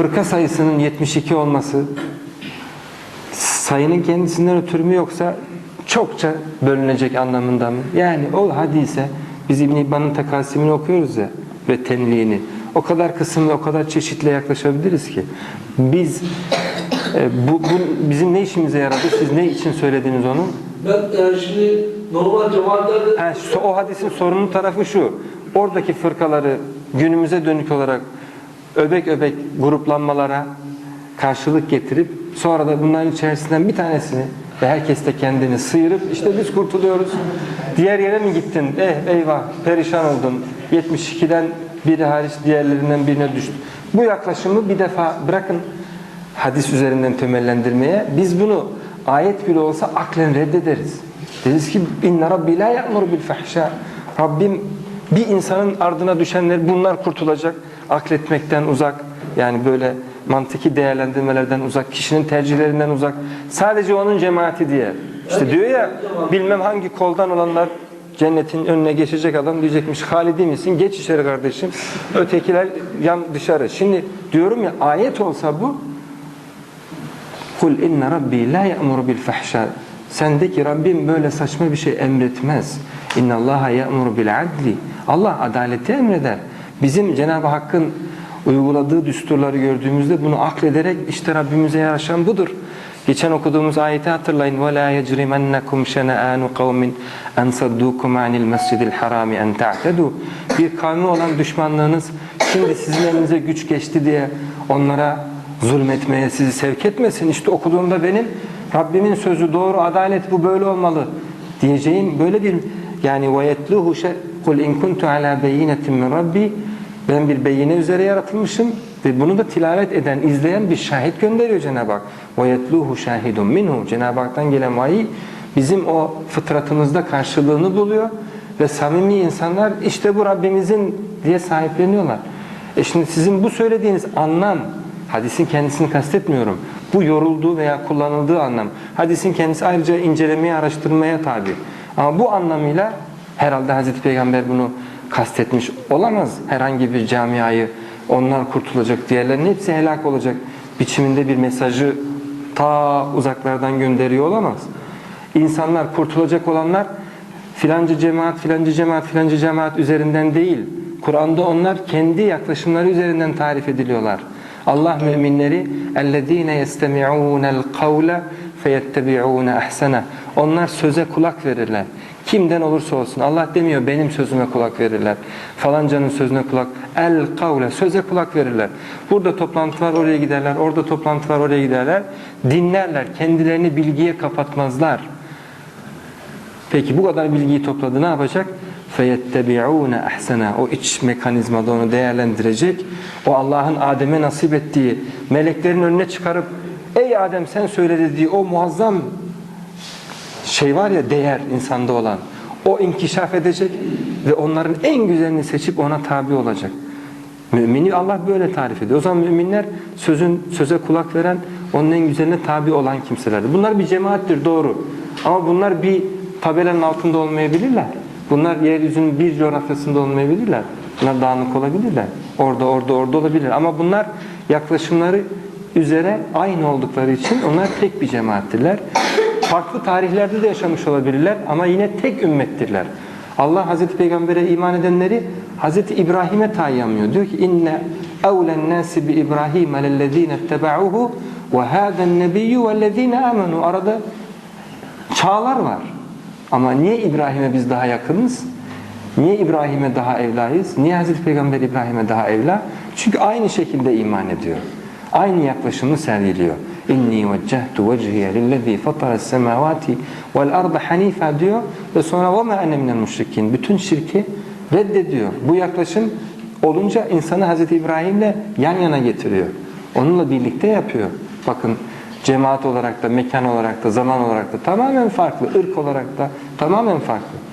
fırka sayısının 72 olması sayının kendisinden ötürü mü yoksa çokça bölünecek anlamında mı? Yani o hadise biz İbn İbban'ın tekasimini okuyoruz ya ve tenliğini. O kadar kısımlı, o kadar çeşitli yaklaşabiliriz ki. Biz e, bu, bu bizim ne işimize yaradı? Siz ne için söylediniz onu? Ben e, şimdi normal cemaatlerde şu- o hadisin sorunun tarafı şu. Oradaki fırkaları günümüze dönük olarak öbek öbek gruplanmalara karşılık getirip sonra da bunların içerisinden bir tanesini ve herkes de kendini sıyırıp işte biz kurtuluyoruz. Diğer yere mi gittin? Eh eyvah perişan oldun. 72'den biri hariç diğerlerinden birine düştü. Bu yaklaşımı bir defa bırakın hadis üzerinden temellendirmeye. Biz bunu ayet bile olsa aklen reddederiz. Deriz ki inna rabbi la ya'muru bil fahşa. Rabbim bir insanın ardına düşenler bunlar kurtulacak. Akletmekten uzak. Yani böyle mantıki değerlendirmelerden uzak, kişinin tercihlerinden uzak. Sadece onun cemaati diye. İşte diyor ya bilmem hangi koldan olanlar cennetin önüne geçecek adam diyecekmiş Halidi misin? Geç içeri kardeşim. Ötekiler yan dışarı. Şimdi diyorum ya ayet olsa bu Kul inne rabbi la ya'muru bil fahşa. Sen de ki Rabbim böyle saçma bir şey emretmez. İnna Allaha ya'muru bil adli. Allah adaleti emreder. Bizim Cenab-ı Hakk'ın uyguladığı düsturları gördüğümüzde bunu aklederek işte Rabbimize yaraşan budur. Geçen okuduğumuz ayeti hatırlayın. وَلَا يَجْرِمَنَّكُمْ شَنَآنُ قَوْمٍ اَنْ صَدُّوكُمْ عَنِ الْمَسْجِدِ الْحَرَامِ اَنْ تَعْتَدُوا Bir kavmi olan düşmanlığınız şimdi sizin elinize güç geçti diye onlara zulmetmeye sizi sevk etmesin. İşte okuduğumda benim Rabbimin sözü doğru, adalet bu böyle olmalı diyeceğim böyle bir yani vayetluhu şey kul in kuntu ala beyinatin min rabbi ben bir beyine üzere yaratılmışım ve bunu da tilavet eden, izleyen bir şahit gönderiyor Cenab-ı Hak. وَيَتْلُوهُ شَاهِدٌ minhu Cenab-ı Hak'tan gelen vahiy bizim o fıtratımızda karşılığını buluyor ve samimi insanlar işte bu Rabbimizin diye sahipleniyorlar. E şimdi sizin bu söylediğiniz anlam Hadisin kendisini kastetmiyorum. Bu yorulduğu veya kullanıldığı anlam. Hadisin kendisi ayrıca incelemeye, araştırmaya tabi. Ama bu anlamıyla herhalde Hazreti Peygamber bunu kastetmiş olamaz. Herhangi bir camiayı onlar kurtulacak, diğerlerinin hepsi helak olacak biçiminde bir mesajı ta uzaklardan gönderiyor olamaz. İnsanlar kurtulacak olanlar filancı cemaat, filancı cemaat, filancı cemaat üzerinden değil. Kur'an'da onlar kendi yaklaşımları üzerinden tarif ediliyorlar. Allah müminleri اَلَّذ۪ينَ يَسْتَمِعُونَ الْقَوْلَ فَيَتَّبِعُونَ اَحْسَنَ Onlar söze kulak verirler. Kimden olursa olsun. Allah demiyor benim sözüme kulak verirler. Falancanın sözüne kulak. El kavle söze kulak verirler. Burada toplantı var oraya giderler. Orada toplantı var oraya giderler. Dinlerler. Kendilerini bilgiye kapatmazlar. Peki bu kadar bilgiyi topladı ne yapacak? فَيَتَّبِعُونَ اَحْسَنَا O iç mekanizmada onu değerlendirecek. O Allah'ın Adem'e nasip ettiği meleklerin önüne çıkarıp Ey Adem sen söyle dediği o muazzam şey var ya değer insanda olan. O inkişaf edecek ve onların en güzelini seçip ona tabi olacak. Mümini Allah böyle tarif ediyor. O zaman müminler sözün söze kulak veren, onun en güzeline tabi olan kimselerdir. Bunlar bir cemaattir doğru. Ama bunlar bir tabelanın altında olmayabilirler. Bunlar yeryüzünün bir coğrafyasında olmayabilirler. Bunlar dağınık olabilirler. Orada, orada, orada olabilir. Ama bunlar yaklaşımları üzere aynı oldukları için onlar tek bir cemaattirler. Farklı tarihlerde de yaşamış olabilirler ama yine tek ümmettirler. Allah Hazreti Peygamber'e iman edenleri Hazreti İbrahim'e tayyamıyor. Diyor ki inne evlen nasi bi İbrahim lellezine etteba'uhu ve hâzen nebiyyü vellezine amenu. Arada çağlar var. Ama niye İbrahim'e biz daha yakınız? Niye İbrahim'e daha evlayız? Niye Hazreti Peygamber İbrahim'e daha evla? Çünkü aynı şekilde iman ediyor. Aynı yaklaşımı sergiliyor. İnni veccehtu vecihiye lillezî fataras semâvâti vel arda hanifa diyor ve sonra ve mâ ene minel müşrikin. Bütün şirki reddediyor. Bu yaklaşım olunca insanı Hazreti İbrahim'le yan yana getiriyor. Onunla birlikte yapıyor. Bakın cemaat olarak da, mekan olarak da, zaman olarak da tamamen farklı. ırk olarak da tamamen farklı.